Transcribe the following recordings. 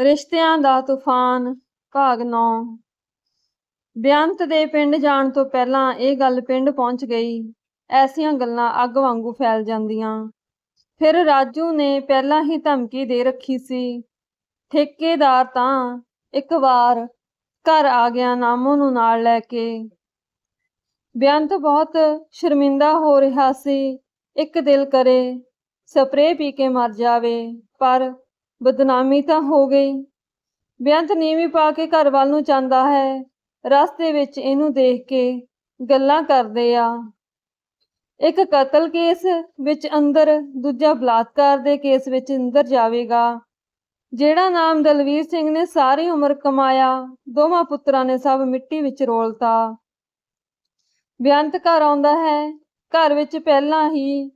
ਰਿਸ਼ਤਿਆਂ ਦਾ ਤੂਫਾਨ ਭਾਗ 9 ਬੇਅੰਤ ਦੇ ਪਿੰਡ ਜਾਣ ਤੋਂ ਪਹਿਲਾਂ ਇਹ ਗੱਲ ਪਿੰਡ ਪਹੁੰਚ ਗਈ। ਐਸੀਆਂ ਗੱਲਾਂ ਅੱਗ ਵਾਂਗੂ ਫੈਲ ਜਾਂਦੀਆਂ। ਫਿਰ ਰਾਜੂ ਨੇ ਪਹਿਲਾਂ ਹੀ ਧਮਕੀ ਦੇ ਰੱਖੀ ਸੀ। ਠੇਕੇਦਾਰ ਤਾਂ ਇੱਕ ਵਾਰ ਘਰ ਆ ਗਿਆ ਨਾਮੋ ਨੂੰ ਨਾਲ ਲੈ ਕੇ। ਬੇਅੰਤ ਬਹੁਤ ਸ਼ਰਮਿੰਦਾ ਹੋ ਰਿਹਾ ਸੀ। ਇੱਕ ਦਿਲ ਕਰੇ, ਸਪਰੇਅ ਪੀ ਕੇ ਮਰ ਜਾਵੇ, ਪਰ ਬਦਨਾਮੀ ਤਾਂ ਹੋ ਗਈ। ਬੇਅੰਤ ਨੀਵੀਂ ਪਾ ਕੇ ਘਰ ਵੱਲ ਨੂੰ ਜਾਂਦਾ ਹੈ। ਰਸਤੇ ਵਿੱਚ ਇਹਨੂੰ ਦੇਖ ਕੇ ਗੱਲਾਂ ਕਰਦੇ ਆ। ਇੱਕ ਕਤਲ ਕੇਸ ਵਿੱਚ ਅੰਦਰ, ਦੂਜਾ ਬਲਾਤਕਾਰ ਦੇ ਕੇਸ ਵਿੱਚ ਅੰਦਰ ਜਾਵੇਗਾ। ਜਿਹੜਾ ਨਾਮ ਦਲਵੀਰ ਸਿੰਘ ਨੇ ਸਾਰੀ ਉਮਰ ਕਮਾਇਆ, ਦੋਵਾਂ ਪੁੱਤਰਾਂ ਨੇ ਸਭ ਮਿੱਟੀ ਵਿੱਚ ਰੋਲਤਾ। ਬੇਅੰਤ ਘਰ ਆਉਂਦਾ ਹੈ। ਘਰ ਵਿੱਚ ਪਹਿਲਾਂ ਹੀ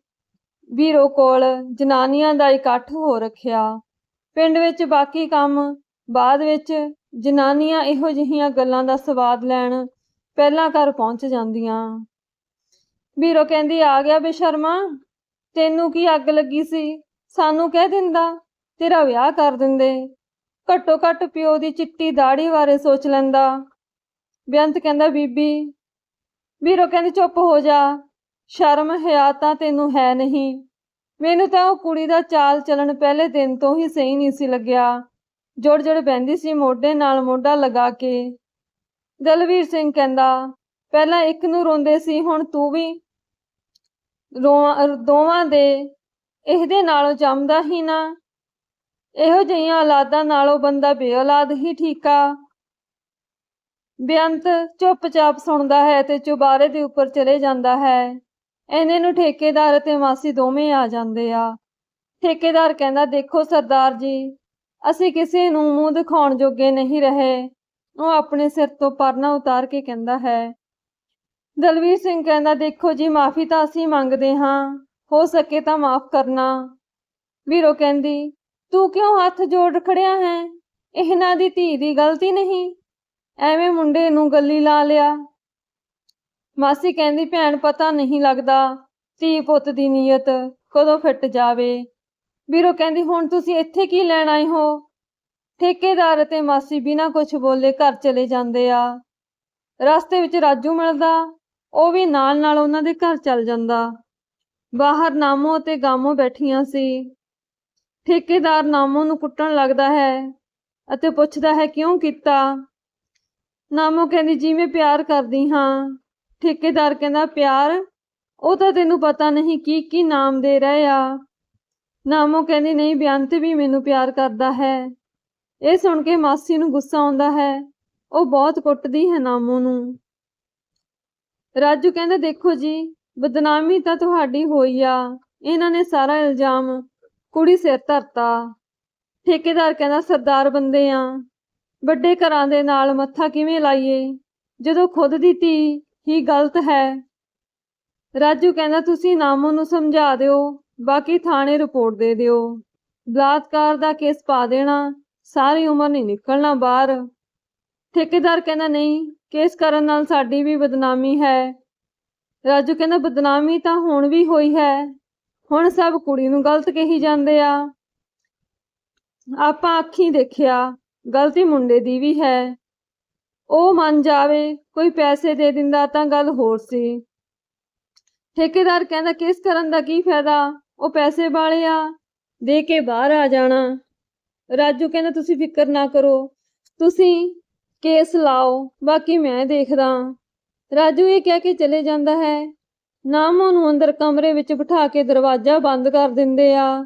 ਵੀਰੋ ਕੋਲ ਜਨਾਨੀਆਂ ਦਾ ਇਕੱਠ ਹੋ ਰੱਖਿਆ। ਪਿੰਡ ਵਿੱਚ ਬਾਕੀ ਕੰਮ ਬਾਅਦ ਵਿੱਚ ਜਨਾਨੀਆਂ ਇਹੋ ਜਿਹੀਆਂ ਗੱਲਾਂ ਦਾ ਸਵਾਦ ਲੈਣ ਪਹਿਲਾਂ ਘਰ ਪਹੁੰਚ ਜਾਂਦੀਆਂ। ਵੀਰੋ ਕਹਿੰਦੀ, ਆ ਗਿਆ ਬੇਸ਼ਰਮਾ, ਤੈਨੂੰ ਕੀ ਅੱਗ ਲੱਗੀ ਸੀ? ਸਾਨੂੰ ਕਹਿ ਦਿੰਦਾ, ਤੇਰਾ ਵਿਆਹ ਕਰ ਦਿੰਦੇ। ਘੱਟੋ ਘੱਟ ਪਿਓ ਦੀ ਚਿੱਟੀ ਦਾੜੀ ਬਾਰੇ ਸੋਚ ਲੈਂਦਾ। ਬੇਅੰਤ ਕਹਿੰਦਾ, ਬੀਬੀ, ਵੀਰੋ ਕਹਿੰਦੀ, ਚੁੱਪ ਹੋ ਜਾ। ਸ਼ਰਮ ਹਿਆ ਤਾਂ ਤੈਨੂੰ ਹੈ ਨਹੀਂ। ਮੈਨੂੰ ਤਾਂ ਉਹ ਕੁੜੀ ਦਾ ਚਾਲ ਚੱਲਣ ਪਹਿਲੇ ਦਿਨ ਤੋਂ ਹੀ ਸਹੀ ਨਹੀਂ ਸੀ ਲੱਗਿਆ। ਜੋੜ ਜੋੜ ਬੈੰਦੀ ਸੀ ਮੋਢੇ ਨਾਲ ਮੋਢਾ ਲਗਾ ਕੇ। ਦਲਵੀਰ ਸਿੰਘ ਕਹਿੰਦਾ, ਪਹਿਲਾਂ ਇੱਕ ਨੂੰ ਰੋਂਦੇ ਸੀ, ਹੁਣ ਤੂੰ ਵੀ ਰੋਵਾਂ ਦੋਵਾਂ ਦੇ। ਇਹਦੇ ਨਾਲੋਂ ਜੰਮਦਾ ਹੀ ਨਾ। ਇਹੋ ਜਿਹੀਆਂ ਔਲਾਦਾਂ ਨਾਲੋਂ ਬੰਦਾ ਬੇਔਲਾਦ ਹੀ ਠੀਕਾ ਬੇਅੰਤ ਚੁੱਪਚਾਪ ਸੁਣਦਾ ਹੈ ਤੇ ਚੁਬਾਰੇ ਦੇ ਉੱਪਰ ਚਲੇ ਜਾਂਦਾ ਹੈ। ਐਨੇ ਨੂੰ ਠੇਕੇਦਾਰ ਅਤੇ ਮਾਸੀ ਦੋਵੇਂ ਆ ਜਾਂਦੇ ਆ। ਠੇਕੇਦਾਰ ਕਹਿੰਦਾ, ਦੇਖੋ ਸਰਦਾਰ ਜੀ, ਅਸੀਂ ਕਿਸੇ ਨੂੰ ਮੂੰਹ ਦਿਖਾਉਣ ਜੋਗੇ ਨਹੀਂ ਰਹੇ। ਉਹ ਆਪਣੇ ਸਿਰ ਤੋਂ ਪਰਨਾ ਉਤਾਰ ਕੇ ਕਹਿੰਦਾ ਹੈ। ਦਲਵੀਰ ਸਿੰਘ ਕਹਿੰਦਾ, ਦੇਖੋ ਜੀ, ਮਾਫੀ ਤਾਂ ਅਸੀਂ ਮੰਗਦੇ ਹਾਂ। ਹੋ ਸਕੇ ਤਾਂ ਮਾਫ ਕਰਨਾ। ਵੀਰੋ ਕਹਿੰਦੀ, ਤੂੰ ਕਿਉਂ ਹੱਥ ਜੋੜ ਖੜਿਆ ਹੈ? ਇਹਨਾਂ ਦੀ ਧੀ ਦੀ ਗਲਤੀ ਨਹੀਂ। ਐਵੇਂ ਮੁੰਡੇ ਨੂੰ ਗੱਲੀ ਲਾ ਲਿਆ। ਮਾਸੀ ਕਹਿੰਦੀ, ਭੈਣ, ਪਤਾ ਨਹੀਂ ਲੱਗਦਾ। ਧੀ ਪੁੱਤ ਦੀ ਨੀਅਤ ਕਦੋਂ ਫਿੱਟ ਜਾਵੇ? ਵੀਰੋ ਕਹਿੰਦੀ, ਹੁਣ ਤੁਸੀਂ ਇੱਥੇ ਕੀ ਲੈਣ ਆਏ ਹੋ? ਠੇਕੇਦਾਰ ਅਤੇ ਮਾਸੀ ਬਿਨਾਂ ਕੁਝ ਬੋਲੇ ਘਰ ਚਲੇ ਜਾਂਦੇ ਆ। ਰਸਤੇ ਵਿੱਚ ਰਾਜੂ ਮਿਲਦਾ, ਉਹ ਵੀ ਨਾਲ ਨਾਲ ਉਹਨਾਂ ਦੇ ਘਰ ਚੱਲ ਜਾਂਦਾ। ਬਾਹਰ ਨਾਮੋ ਅਤੇ ਗਾਮੋ ਬੈਠੀਆਂ ਸੀ। ਠੇਕੇਦਾਰ ਨਾਮੋ ਨੂੰ ਕੁੱਟਣ ਲੱਗਦਾ ਹੈ ਅਤੇ ਪੁੱਛਦਾ ਹੈ, ਕਿਉਂ ਕੀਤਾ? ਨਾਮੋ ਕਹਿੰਦੀ ਜੀ ਮੈਂ ਪਿਆਰ ਕਰਦੀ ਹਾਂ। ਠੇਕੇਦਾਰ ਕਹਿੰਦਾ, ਪਿਆਰ, ਉਹ ਤਾਂ ਤੈਨੂੰ ਪਤਾ ਨਹੀਂ ਕੀ ਕੀ ਨਾਮ ਦੇ ਰਹੇ ਆ। ਨਾਮੋ ਕਹਿੰਦੀ, ਨਹੀਂ, ਬੇਅੰਤ ਵੀ ਮੈਨੂੰ ਪਿਆਰ ਕਰਦਾ ਹੈ। ਇਹ ਸੁਣ ਕੇ ਮਾਸੀ ਨੂੰ ਗੁੱਸਾ ਆਉਂਦਾ ਹੈ। ਉਹ ਬਹੁਤ ਕੁੱਟਦੀ ਹੈ ਨਾਮੋ ਨੂੰ। ਰਾਜੂ ਕਹਿੰਦਾ, ਦੇਖੋ ਜੀ, ਬਦਨਾਮੀ ਤਾਂ ਤੁਹਾਡੀ ਹੋਈ ਆ। ਇਹਨਾਂ ਨੇ ਸਾਰਾ ਇਲਜ਼ਾਮ ਕੁੜੀ ਸਿਰ ਧਰਤਾ। ਠੇਕੇਦਾਰ ਕਹਿੰਦਾ, ਸਰਦਾਰ ਬੰਦੇ ਆ। ਵੱਡੇ ਘਰਾਂ ਦੇ ਨਾਲ ਮੱਥਾ ਕਿਵੇਂ ਲਾਈਏ? ਜਦੋਂ ਖੁਦ ਦੀ ਧੀ ਹੀ ਗਲਤ ਹੈ। ਰਾਜੂ ਕਹਿੰਦਾ, ਤੁਸੀਂ ਨਾਮੋ ਨੂੰ ਸਮਝਾ ਦਿਓ, ਬਾਕੀ ਥਾਣੇ ਰਿਪੋਰਟ ਦੇ ਦਿਓ। ਬਲਾਤਕਾਰ ਦਾ ਕੇਸ ਪਾ ਦੇਣਾ, ਸਾਰੀ ਉਮਰ ਨਹੀਂ ਨਿਕਲਣਾ ਬਾਹਰ। ਠੇਕੇਦਾਰ ਕਹਿੰਦਾ, ਨਹੀਂ, ਕੇਸ ਕਰਨ ਨਾਲ ਸਾਡੀ ਵੀ ਬਦਨਾਮੀ ਹੈ। ਰਾਜੂ ਕਹਿੰਦਾ, ਬਦਨਾਮੀ ਤਾਂ ਹੁਣ ਵੀ ਹੋਈ ਹੈ। ਹੁਣ ਸਭ ਕੁੜੀ ਨੂੰ ਗਲਤ ਕਹੀ ਜਾਂਦੇ ਆ। ਆਪਾਂ ਅੱਖੀਂ ਦੇਖਿਆ, ਗਲਤੀ ਮੁੰਡੇ ਦੀ ਵੀ ਹੈ। ਉਹ ਮੰਨ ਜਾਵੇ, ਕੋਈ ਪੈਸੇ ਦੇ ਦਿੰਦਾ ਤਾਂ ਗੱਲ ਹੋਰ ਸੀ। ਠੇਕੇਦਾਰ ਕਹਿੰਦਾ, ਕਿਸ ਕਰਨ ਦਾ ਕੀ ਫਾਇਦਾ? ਉਹ ਪੈਸੇ ਵਾਲੇ ਆ, ਦੇ ਕੇ ਬਾਹਰ ਆ ਜਾਣਾ। ਰਾਜੂ ਕਹਿੰਦਾ, ਤੁਸੀਂ ਫਿਕਰ ਨਾ ਕਰੋ, ਤੁਸੀਂ ਕੇਸ ਲਾਓ, ਬਾਕੀ ਮੈਂ ਦੇਖਦਾ। ਰਾਜੂ ਇਹ ਕਹਿ ਕੇ ਚਲੇ ਜਾਂਦਾ ਹੈ। ਨਾਮੋ ਨੂੰ ਅੰਦਰ ਕਮਰੇ ਵਿੱਚ ਬਿਠਾ ਕੇ ਦਰਵਾਜ਼ਾ ਬੰਦ ਕਰ ਦਿੰਦੇ ਆ।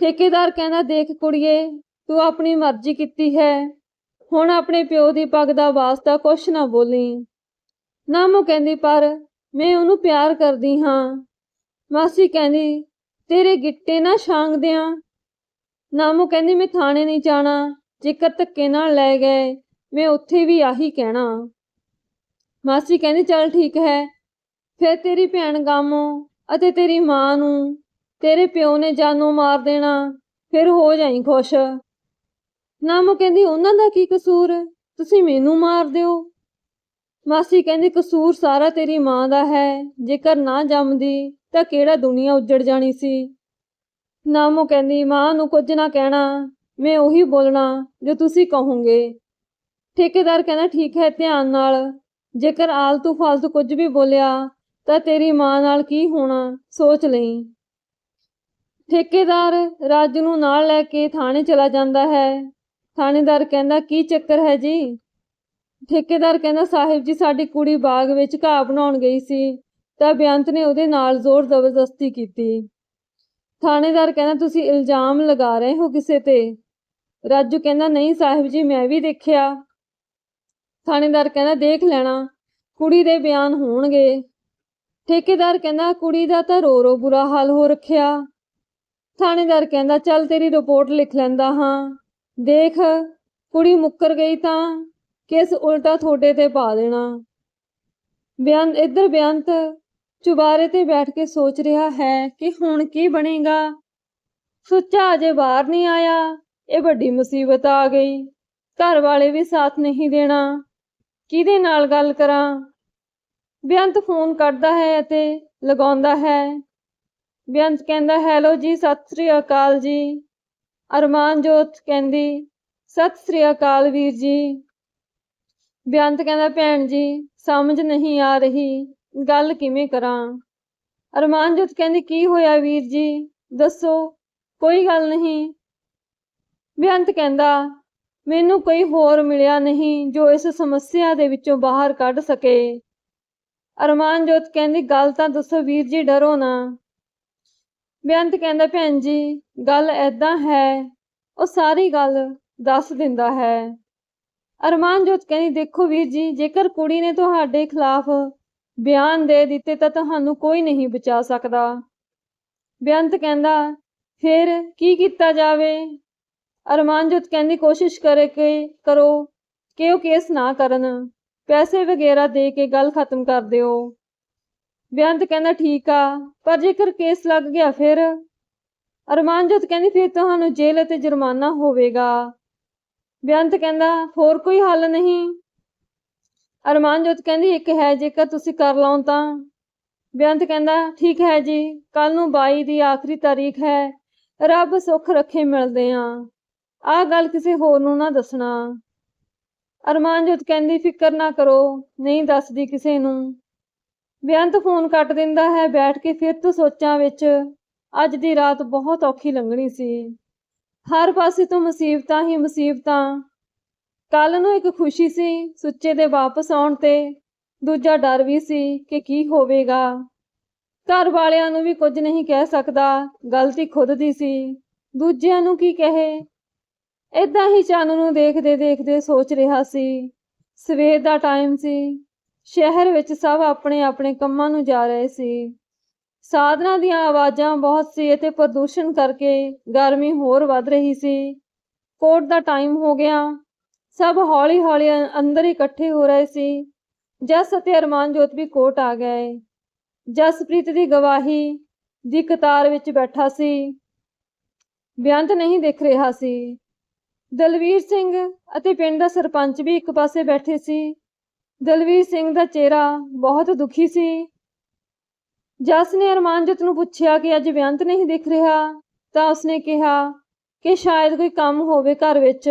ਠੇਕੇਦਾਰ ਕਹਿੰਦਾ, ਦੇਖ ਕੁੜੀਏ, ਤੂੰ ਆਪਣੀ ਮਰਜ਼ੀ ਕੀਤੀ ਹੈ। ਹੁਣ ਆਪਣੇ ਪਿਓ ਦੀ ਪੱਗ ਦਾ ਵਾਸਤਾ ਕੁਛ ਨਾ ਬੋਲੀ। ਨਾਮੋ ਕਹਿੰਦੀ, ਪਰ ਮੈਂ ਉਹਨੂੰ ਪਿਆਰ ਕਰਦੀ ਹਾਂ। ਮਾਸੀ ਕਹਿੰਦੀ, ਤੇਰੇ ਗਿੱਟੇ ਨਾ ਛਾਂਗਦਿਆਂ। ਨਾਮੋ ਕਹਿੰਦੀ, ਮੈਂ ਥਾਣੇ ਨਹੀਂ ਜਾਣਾ। ਜੇਕਰ ਧੱਕੇ ਨਾਲ ਲੈ ਗਏ, ਮੈਂ ਉੱਥੇ ਵੀ ਆਹੀ ਕਹਿਣਾ। ਮਾਸੀ ਕਹਿੰਦੀ, ਚੱਲ ਠੀਕ ਹੈ। ਫਿਰ ਤੇਰੀ ਭੈਣ ਗਾਮੋ ਅਤੇ ਤੇਰੀ ਮਾਂ ਨੂੰ ਤੇਰੇ ਪਿਓ ਨੇ ਜਾਨੋਂ ਮਾਰ ਦੇਣਾ। ਫਿਰ ਹੋ ਜਾਈ ਖੁਸ਼। ਨਾਮੋ ਕਹਿੰਦੀ ਉਹਨਾਂ ਦਾ ਕੀ ਕਸੂਰ ਤੁਸੀਂ ਮੈਨੂੰ ਮਾਰ ਦਿਓ। ਮਾਸੀ ਕਹਿੰਦੀ ਕਸੂਰ ਸਾਰਾ ਤੇਰੀ ਮਾਂ ਦਾ ਹੈ। ਜੇਕਰ ਨਾ ਜੰਮਦੀ, ਤਾਂ ਕਿਹੜਾ ਦੁਨੀਆ ਉੱਜੜ ਜਾਣੀ ਸੀ? ਨਾਮੋ ਕਹਿੰਦੀ ਮਾਂ ਨੂੰ ਕੁਝ ਨਾ ਕਹਿਣਾ, ਮੈਂ ਉਹੀ ਬੋਲਣਾ ਜੋ ਤੁਸੀਂ ਕਹੋਗੇ। ਠੇਕੇਦਾਰ ਕਹਿੰਦਾ ਠੀਕ ਹੈ ਧਿਆਨ ਨਾਲ। ਜੇਕਰ ਆਲਤੂ ਫਾਲਤੂ ਕੁਝ ਵੀ ਬੋਲਿਆ, ਤਾਂ ਤੇਰੀ ਮਾਂ ਨਾਲ ਕੀ ਹੋਣਾ, ਸੋਚ ਲਈ। ਠੇਕੇਦਾਰ ਰਾਜੂ ਨੂੰ ਨਾਲ ਲੈ ਕੇ ਥਾਣੇ ਚਲਾ ਜਾਂਦਾ ਹੈ। ਥਾਣੇਦਾਰ ਕਹਿੰਦਾ, ਕੀ ਚੱਕਰ ਹੈ ਜੀ? ਠੇਕੇਦਾਰ ਕਹਿੰਦਾ, ਸਾਹਿਬ ਜੀ, ਸਾਡੀ ਕੁੜੀ ਬਾਗ ਵਿੱਚ ਘਾਹ ਬਣਾਉਣ ਗਈ ਸੀ ਤਾਂ ਬੇਅੰਤ ਨੇ ਉਹਦੇ ਨਾਲ ਜ਼ੋਰ ਜ਼ਬਰਦਸਤੀ ਕੀਤੀ। ਥਾਣੇਦਾਰ ਕਹਿੰਦਾ, ਤੁਸੀਂ ਇਲਜ਼ਾਮ ਲਗਾ ਰਹੇ ਹੋ ਕਿਸੇ ਤੇ? ਰਾਜੂ ਕਹਿੰਦਾ, ਨਹੀਂ ਸਾਹਿਬ ਜੀ, ਮੈਂ ਵੀ ਦੇਖਿਆ। ਥਾਣੇਦਾਰ ਕਹਿੰਦਾ, ਦੇਖ ਲੈਣਾ, ਕੁੜੀ ਦੇ ਬਿਆਨ ਹੋਣਗੇ। ਠੇਕੇਦਾਰ ਕਹਿੰਦਾ, ਕੁੜੀ ਦਾ ਤਾਂ ਰੋ ਰੋ ਬੁਰਾ ਹਾਲ ਹੋ ਰੱਖਿਆ। ਥਾਣੇਦਾਰ ਕਹਿੰਦਾ, ਚੱਲ ਤੇਰੀ ਰਿਪੋਰਟ ਲਿਖ ਲੈਂਦਾ ਹਾਂ। ਦੇਖ, ਕੁੜੀ ਮੁੱਕਰ ਗਈ ਤਾਂ ਕਿਸ ਉਲਟਾ ਤੁਹਾਡੇ ਤੇ ਪਾ ਦੇਣਾ? ਬਿਆਨ, ਇੱਧਰ ਬਿਆੰਤ ਚੁਬਾਰੇ ਤੇ ਬੈਠ ਕੇ ਸੋਚ ਰਿਹਾ ਹੈ ਕਿ ਹੁਣ ਕੀ ਬਣੇਗਾ। ਸੁੱਚਾ ਅਜੇ ਬਾਹਰ ਨਹੀਂ ਆਇਆ, ਇਹ ਵੱਡੀ ਮੁਸੀਬਤ ਆ ਗਈ। ਘਰ ਵਾਲੇ ਵੀ ਸਾਥ ਨਹੀਂ ਦੇਣਾ। ਕਿਹਦੇ ਨਾਲ ਗੱਲ ਕਰਾਂ? ਬੇਅੰਤ ਫੋਨ ਕੱਢਦਾ ਹੈ ਅਤੇ ਲਗਾਉਂਦਾ ਹੈ। ਬੇਅੰਤ ਕਹਿੰਦਾ, ਹੈਲੋ ਜੀ, ਸਤਿ ਸ੍ਰੀ ਅਕਾਲ ਜੀ। ਅਰਮਾਨ ਜੋਤ ਕਹਿੰਦੀ, ਸਤਿ ਸ੍ਰੀ ਅਕਾਲ ਵੀਰ ਜੀ। ਬੇਅੰਤ ਕਹਿੰਦਾ, ਭੈਣ ਜੀ, ਸਮਝ ਨਹੀਂ ਆ ਰਹੀ, ਗੱਲ ਕਿਵੇਂ ਕਰਾਂ? ਅਰਮਾਨਜੋਤ ਕਹਿੰਦੀ, ਕੀ ਹੋਇਆ ਵੀਰ ਜੀ? ਦੱਸੋ, ਕੋਈ ਗੱਲ ਨਹੀਂ। ਬੇਅੰਤ ਕਹਿੰਦਾ, ਮੈਨੂੰ ਕੋਈ ਹੋਰ ਮਿਲਿਆ ਨਹੀਂ ਜੋ ਇਸ ਸਮੱਸਿਆ ਦੇ ਵਿੱਚੋਂ ਬਾਹਰ ਕੱਢ ਸਕੇ। ਅਰਮਾਨਜੋਤ ਕਹਿੰਦੀ, ਗੱਲ ਤਾਂ ਦੱਸੋ ਵੀਰ ਜੀ, ਡਰੋ ਨਾ। ਬੇਅੰਤ ਕਹਿੰਦਾ, ਭੈਣ ਜੀ, ਗੱਲ ਐਦਾਂ ਹੈ, ਉਹ ਸਾਰੀ ਗੱਲ ਦੱਸ ਦਿੰਦਾ ਹੈ। ਅਰਮਾਨ ਜੋਤ ਕਹਿੰਦੀ, ਦੇਖੋ ਵੀਰ ਜੀ, ਜੇਕਰ ਕੁੜੀ ਨੇ ਤੁਹਾਡੇ ਖਿਲਾਫ ਬਿਆਨ ਦੇ ਦਿੱਤੇ ਤਾਂ ਤੁਹਾਨੂੰ ਕੋਈ ਨਹੀਂ ਬਚਾ ਸਕਦਾ। ਬੇਅੰਤ ਕਹਿੰਦਾ, ਫਿਰ ਕੀ ਕੀਤਾ ਜਾਵੇ? ਅਰਮਾਨਜੋਤ ਕਹਿੰਦੀ, ਕੋਸ਼ਿਸ਼ ਕਰੇ ਕਿ, ਕਰੋ, ਕਿ ਉਹ ਕੇਸ ਨਾ ਕਰਨ। ਪੈਸੇ ਵਗੈਰਾ ਦੇ ਕੇ ਗੱਲ ਖਤਮ ਕਰ ਦਿਓ। ਬੇਅੰਤ ਕਹਿੰਦਾ ਠੀਕ ਆ, ਪਰ ਜੇਕਰ ਕੇਸ ਲੱਗ ਗਿਆ ਫਿਰ? ਅਰਮਾਨਜੋਤ ਕਹਿੰਦੀ ਫਿਰ ਤੁਹਾਨੂੰ ਜੇਲ੍ਹ ਅਤੇ ਜੁਰਮਾਨਾ ਹੋਵੇਗਾ। ਬੇਅੰਤ ਕਹਿੰਦਾ ਹੋਰ ਕੋਈ ਹੱਲ ਨਹੀਂ। ਅਰਮਾਨਜੋਤ ਕਹਿੰਦੀ ਇੱਕ ਹੈ ਜੇਕਰ ਤੁਸੀਂ ਕਰ ਲਓ ਤਾਂ। ਬੇਅੰਤ ਕਹਿੰਦਾ ਠੀਕ ਹੈ ਜੀ ਕੱਲ ਨੂੰ 22 ਦੀ ਆਖਰੀ ਤਾਰੀਖ ਹੈ, ਰੱਬ ਸੁੱਖ ਰੱਖੇ ਮਿਲਦੇ ਆਂ ਆਹ ਗੱਲ ਕਿਸੇ ਹੋਰ ਨੂੰ ਨਾ ਦੱਸਣਾ। ਅਰਮਾਨਜੋਤ ਕਹਿੰਦੀ ਫਿਕਰ ਨਾ ਕਰੋ, ਨਹੀਂ ਦੱਸਦੀ ਕਿਸੇ ਨੂੰ। ਬੇਅੰਤ ਫੋਨ ਕੱਟ ਦਿੰਦਾ ਹੈ, ਬੈਠ ਕੇ ਫਿਰ ਤੋਂ ਸੋਚਾਂ ਵਿੱਚ, ਅੱਜ ਦੀ ਰਾਤ ਬਹੁਤ ਔਖੀ ਲੰਘਣੀ ਸੀ। ਹਰ ਪਾਸੇ ਤੋਂ ਮੁਸੀਬਤਾਂ ਹੀ ਮੁਸੀਬਤਾਂ। ਕੱਲ ਨੂੰ ਇੱਕ ਖੁਸ਼ੀ ਸੀ, ਸੁੱਚੇ ਦੇ ਵਾਪਸ ਆਉਣ ਤੇ। ਦੂਜਾ ਡਰ ਵੀ ਸੀ ਕਿ ਕੀ ਹੋਵੇਗਾ। ਘਰ ਵਾਲਿਆਂ ਨੂੰ ਵੀ ਕੁਝ ਨਹੀਂ ਕਹਿ ਸਕਦਾ, ਗਲਤੀ ਖੁਦ ਦੀ ਸੀ। ਦੂਜਿਆਂ ਨੂੰ ਕੀ ਕਹੇ? ਏਦਾਂ ਹੀ ਚੰਨ ਨੂੰ ਦੇਖਦੇ ਦੇਖਦੇ ਸੋਚ ਰਿਹਾ ਸੀ। ਸਵੇਰ ਦਾ ਟਾਈਮ ਸੀ। ਸ਼ਹਿਰ ਵਿੱਚ ਸਭ ਆਪਣੇ ਆਪਣੇ ਕੰਮਾਂ ਨੂੰ ਜਾ ਰਹੇ ਸੀ। ਸਾਧਨਾਂ ਦੀਆਂ ਆਵਾਜ਼ਾਂ ਬਹੁਤ ਸੀ ਅਤੇ ਪ੍ਰਦੂਸ਼ਣ ਕਰਕੇ ਗਰਮੀ ਹੋਰ ਵੱਧ ਰਹੀ ਸੀ। ਕੋਰਟ ਦਾ ਟਾਈਮ ਹੋ ਗਿਆ। ਸਭ ਹੌਲੀ-ਹੌਲੀ ਅੰਦਰ ਇਕੱਠੇ ਹੋ ਰਹੇ ਸੀ। ਜਸ ਅਤੇ ਅਰਮਾਨ ਜੋਤ ਵੀ ਕੋਰਟ ਆ ਗਏ। ਜਸਪ੍ਰੀਤ ਦੀ ਗਵਾਹੀ ਦੀ ਕਤਾਰ ਵਿੱਚ ਬੈਠਾ ਸੀ। ਬੇਅੰਤ ਨਹੀਂ ਦਿਖ ਰਿਹਾ ਸੀ। ਦਲਵੀਰ ਸਿੰਘ ਅਤੇ ਪਿੰਡ ਦਾ ਸਰਪੰਚ ਵੀ ਇੱਕ ਪਾਸੇ ਬੈਠੇ ਸੀ। ਦਲਵੀਰ ਸਿੰਘ ਦਾ ਚਿਹਰਾ ਬਹੁਤ ਦੁਖੀ ਸੀ। ਜਸ ਨੇ ਅਰਮਾਨਜੋਤ ਨੂੰ ਪੁੱਛਿਆ ਕਿ ਅੱਜ ਬੇਅੰਤ ਨਹੀਂ ਦਿਖ ਰਿਹਾ, ਤਾਂ ਉਸਨੇ ਕਿਹਾ ਕਿ ਸ਼ਾਇਦ ਕੋਈ ਕੰਮ ਹੋਵੇ ਘਰ ਵਿੱਚ।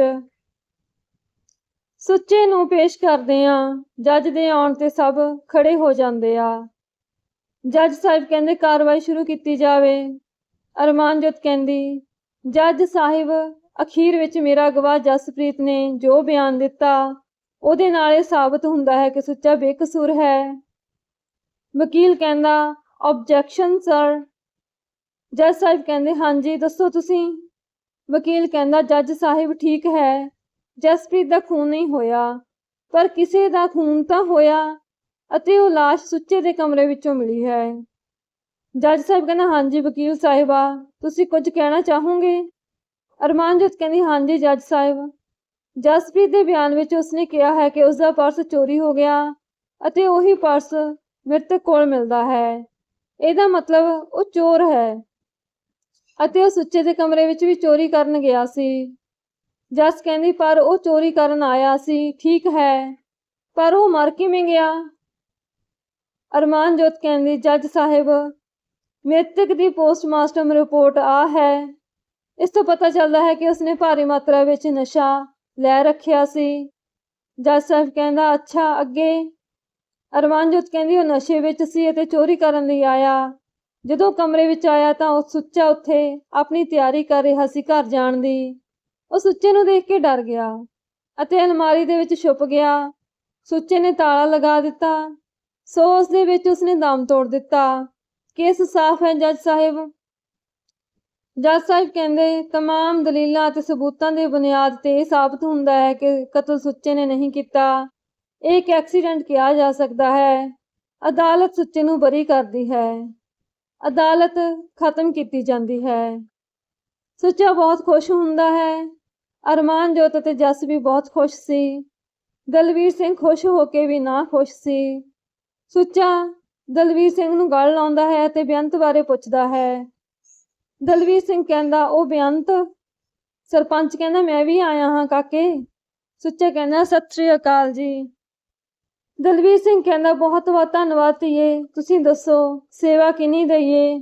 ਸੁੱਚੇ ਨੂੰ ਪੇਸ਼ ਕਰਦੇ ਆ ਜੱਜ ਦੇ ਆਉਣ ਤੇ ਸਭ ਖੜੇ ਹੋ ਜਾਂਦੇ ਆ। ਜੱਜ ਸਾਹਿਬ ਕਹਿੰਦੇ ਕਾਰਵਾਈ ਸ਼ੁਰੂ ਕੀਤੀ ਜਾਵੇ। ਅਰਮਾਨਜੋਤ ਕਹਿੰਦੀ, ਜੱਜ ਸਾਹਿਬ, ਅਖੀਰ ਵਿੱਚ ਮੇਰਾ ਗਵਾਹ ਜਸਪ੍ਰੀਤ ਨੇ ਜੋ ਬਿਆਨ ਦਿੱਤਾ ਉਹਦੇ ਨਾਲ ਇਹ ਸਾਬਤ ਹੁੰਦਾ ਹੈ ਕਿ ਸੁੱਚਾ ਬੇਕਸੂਰ ਹੈ। ਵਕੀਲ ਕਹਿੰਦਾ ਆਬਜੈਕਸ਼ਨ ਸਰ ਜੱਜ ਸਾਹਿਬ ਕਹਿੰਦੇ, ਹਾਂਜੀ, ਦੱਸੋ ਤੁਸੀਂ? ਵਕੀਲ ਕਹਿੰਦਾ, ਜੱਜ ਸਾਹਿਬ ਠੀਕ ਹੈ, ਜਸਪ੍ਰੀਤ ਦਾ ਖੂਨ ਨਹੀਂ ਹੋਇਆ, ਪਰ ਕਿਸੇ ਦਾ ਖੂਨ ਤਾਂ ਹੋਇਆ ਅਤੇ ਉਹ ਲਾਸ਼ ਸੁੱਚੇ ਦੇ ਕਮਰੇ ਵਿੱਚੋਂ ਮਿਲੀ ਹੈ। ਜੱਜ ਸਾਹਿਬ ਕਹਿੰਦਾ, ਹਾਂਜੀ, ਵਕੀਲ ਸਾਹਿਬਾ, ਤੁਸੀਂ ਕੁਝ ਕਹਿਣਾ ਚਾਹੋਗੇ? ਅਰਮਾਨਜੋਤ ਕਹਿੰਦੀ, ਹਾਂਜੀ, ਜੱਜ ਸਾਹਿਬ। ਜਸਪ੍ਰੀਤ ਦੇ ਬਿਆਨ ਵਿੱਚ ਉਸਨੇ ਕਿਹਾ ਹੈ ਕਿ ਉਸਦਾ ਪਰਸ ਚੋਰੀ ਹੋ ਗਿਆ ਅਤੇ ਉਹੀ ਪਰਸ ਮ੍ਰਿਤਕ ਕੋਲ ਮਿਲਦਾ ਹੈ। ਇਹਦਾ ਮਤਲਬ ਉਹ ਚੋਰ ਹੈ ਅਤੇ ਉਹ ਸੁੱਚੇ ਦੇ ਕਮਰੇ ਵਿੱਚ ਵੀ ਚੋਰੀ ਕਰਨ ਗਿਆ ਸੀ। ਜਸ ਕਹਿੰਦੀ, ਪਰ ਉਹ ਚੋਰੀ ਕਰਨ ਆਇਆ ਸੀ, ਠੀਕ ਹੈ, ਪਰ ਉਹ ਮਰ ਕਿਵੇਂ ਗਿਆ? ਅਰਮਾਨ ਜੋਤ ਕਹਿੰਦੀ, ਜੱਜ ਸਾਹਿਬ, ਮ੍ਰਿਤਕ ਦੀ ਪੋਸਟਮਾਰਟਮ ਰਿਪੋਰਟ ਆ ਹੈ। ਇਸ ਤੋਂ ਪਤਾ ਚੱਲਦਾ ਹੈ ਕਿ ਉਸਨੇ ਭਾਰੀ ਮਾਤਰਾ ਵਿੱਚ ਨਸ਼ਾ ਲੈ ਰੱਖਿਆ ਸੀ। ਜੱਜ ਸਾਹਿਬ ਕਹਿੰਦਾ, ਅੱਛਾ, ਅੱਗੇ। ਅਰਮਾਨਜੋਤ ਕਹਿੰਦੀ, ਉਹ ਨਸ਼ੇ ਵਿੱਚ ਸੀ ਅਤੇ ਚੋਰੀ ਕਰਨ ਲਈ ਆਇਆ। ਜਦੋਂ ਕਮਰੇ ਵਿੱਚ ਆਇਆ ਤਾਂ ਉਹ ਸੁੱਚਾ ਉੱਥੇ ਆਪਣੀ ਤਿਆਰੀ ਕਰ ਰਿਹਾ ਸੀ ਘਰ ਜਾਣ ਦੀ। ਉਹ ਸੁੱਚੇ ਨੂੰ ਦੇਖ ਕੇ ਡਰ ਗਿਆ ਅਤੇ ਅਲਮਾਰੀ ਦੇ ਵਿੱਚ ਛੁਪ ਗਿਆ। ਸੁੱਚੇ ਨੇ ਤਾਲਾ ਲਗਾ ਦਿੱਤਾ। ਸੋ ਉਸ ਦੇ ਵਿੱਚ ਉਸਨੇ ਦਮ ਤੋੜ ਦਿੱਤਾ। ਕੇਸ ਸਾਫ਼ ਹੈ ਜੱਜ ਸਾਹਿਬ। ਜੱਜ ਸਾਹਿਬ ਕਹਿੰਦੇ तमाम ਦਲੀਲਾਂ ਅਤੇ ਸਬੂਤਾਂ ਦੇ ਬੁਨਿਆਦ ਤੇ ਇਹ ਸਾਬਤ ਹੁੰਦਾ ਹੈ ਕਿ ਕਤਲ ਸੁੱਚੇ ਨੇ ਨਹੀਂ ਕੀਤਾ ਇਹ ਇੱਕ ਐਕਸੀਡੈਂਟ ਕਿਹਾ ਜਾ ਸਕਦਾ ਹੈ ਅਦਾਲਤ ਸੁੱਚੇ ਨੂੰ ਬਰੀ ਕਰਦੀ ਹੈ ਅਦਾਲਤ ਖਤਮ ਕੀਤੀ ਜਾਂਦੀ ਹੈ ਸੁੱਚਾ ਬਹੁਤ ਖੁਸ਼ ਹੁੰਦਾ ਹੈ ਅਰਮਾਨਜੋਤ ਅਤੇ ਜਸ ਵੀ ਬਹੁਤ ਖੁਸ਼ ਸੀ ਦਲਵੀਰ ਸਿੰਘ ਖੁਸ਼ ਹੋ ਕੇ ਵੀ ਨਾ ਖੁਸ਼ ਸੀ ਸੁੱਚਾ ਦਲਵੀਰ ਸਿੰਘ ਨੂੰ ਗੱਲ ਲਾਉਂਦਾ ਹੈ ਤੇ ਬੇਅੰਤ ਬਾਰੇ ਪੁੱਛਦਾ ਹੈ ਦਲਵੀਰ ਸਿੰਘ ਕਹਿੰਦਾ, ਉਹ ਬੇਅੰਤ ਸਰਪੰਚ ਕਹਿੰਦਾ, ਮੈਂ ਵੀ ਆਇਆ ਹਾਂ ਕਾਕੇ। ਸੁੱਚਾ ਕਹਿੰਦਾ, ਸਤਿ ਸ੍ਰੀ ਅਕਾਲ ਜੀ। ਦਲਵੀਰ ਸਿੰਘ ਕਹਿੰਦਾ, ਬਹੁਤ ਬਹੁਤ ਧੰਨਵਾਦ ਧੀਏ, ਤੁਸੀਂ ਦੱਸੋ, ਸੇਵਾ ਕਿੰਨੀ ਦਈਏ?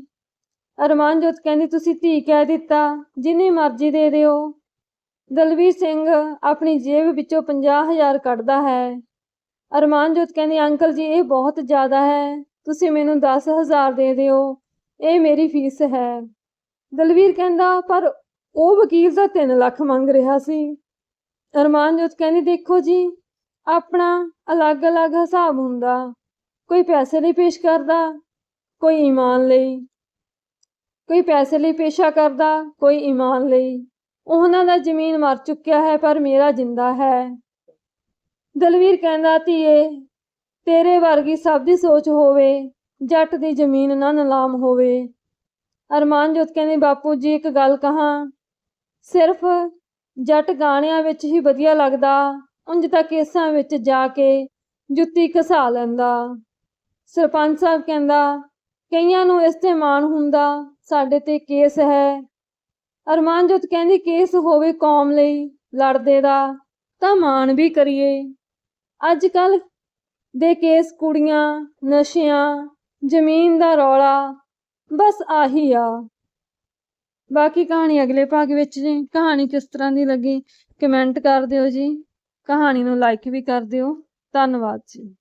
ਅਰਮਾਨਜੋਤ ਕਹਿੰਦੀ, ਤੁਸੀਂ ਧੀ ਕਹਿ ਦਿੱਤਾ, ਜਿੰਨੀ ਮਰਜ਼ੀ ਦੇ ਦਿਓ। ਦਲਵੀਰ ਸਿੰਘ ਆਪਣੀ ਜੇਬ ਵਿੱਚੋਂ 50000 ਕੱਢਦਾ ਹੈ। ਅਰਮਾਨਜੋਤ ਕਹਿੰਦੀ, ਅੰਕਲ ਜੀ, ਇਹ ਬਹੁਤ ਜ਼ਿਆਦਾ ਹੈ, ਤੁਸੀਂ ਮੈਨੂੰ 10000 ਦੇ ਦਿਓ, ਇਹ ਮੇਰੀ ਫੀਸ ਹੈ। ਦਲਵੀਰ ਕਹਿੰਦਾ, ਪਰ ਉਹ ਵਕੀਲ ਦਾ 3 ਲੱਖ ਮੰਗ ਰਿਹਾ ਸੀ। ਅਰਮਾਨਜੋਤ ਕਹਿੰਦੀ, ਦੇਖੋ ਜੀ, ਆਪਣਾ ਅਲੱਗ-ਅਲੱਗ ਹਿਸਾਬ ਹੁੰਦਾ। ਕੋਈ ਪੈਸੇ ਲਈ ਪੇਸ਼ ਕਰਦਾ, ਕੋਈ ਈਮਾਨ ਲਈ। ਕੋਈ ਪੈਸੇ ਲਈ ਪੇਸ਼ਾ ਕਰਦਾ, ਕੋਈ ਈਮਾਨ ਲਈ। ਉਹਨਾਂ ਦਾ ਜ਼ਮੀਨ ਮਰ ਚੁੱਕਿਆ ਹੈ, ਪਰ ਮੇਰਾ ਜਿੰਦਾ ਹੈ। ਦਲਵੀਰ ਕਹਿੰਦਾ, ਧੀਏ, ਤੇਰੇ ਵਰਗੀ ਸਭ ਦੀ ਸੋਚ ਹੋਵੇ, ਜੱਟ ਦੀ ਜ਼ਮੀਨ ਨਾ ਨਿਲਾਮ ਹੋਵੇ। ਅਰਮਾਨ ਜੋਤ ਕਹਿੰਦੇ, ਬਾਪੂ ਜੀ, ਇੱਕ ਗੱਲ ਕਹਾਂ। ਸਿਰਫ ਜੱਟ ਗਾਣਿਆਂ ਵਿੱਚ ਹੀ ਵਧੀਆ ਲੱਗਦਾ, ਉਂਝ ਤਾਂ ਕੇਸਾਂ ਵਿੱਚ ਜਾ ਕੇ ਜੁੱਤੀ ਘਸਾ ਲੈਂਦਾ। ਸਰਪੰਚ ਸਾਹਿਬ ਕਹਿੰਦਾ, ਕਈਆਂ ਨੂੰ ਇਸ ਤੇ ਮਾਣ ਹੁੰਦਾ, ਸਾਡੇ ਤੇ ਕੇਸ ਹੈ। ਅਰਮਾਨਜੋਤ ਕਹਿੰਦੀ, ਕੇਸ ਹੋਵੇ ਕੌਮ ਲਈ ਲੜਦੇ ਦਾ, ਤਾਂ ਮਾਣ ਵੀ ਕਰੀਏ। ਅੱਜ ਕੱਲ ਦੇ ਕੇਸ ਕੁੜੀਆਂ, ਨਸ਼ਿਆਂ, ਜ਼ਮੀਨ ਦਾ ਰੌਲਾ ਬਸ ਆਹੀ ਆ। ਬਾਕੀ ਕਹਾਣੀ ਅਗਲੇ ਭਾਗ ਵਿੱਚ ਜੀ। ਕਹਾਣੀ ਕਿਸ ਤਰ੍ਹਾਂ ਦੀ ਲੱਗੀ ਕਮੈਂਟ ਕਰ ਦਿਓ ਜੀ। ਕਹਾਣੀ ਨੂੰ ਲਾਈਕ ਵੀ ਕਰ ਦਿਓ। ਧੰਨਵਾਦ ਜੀ।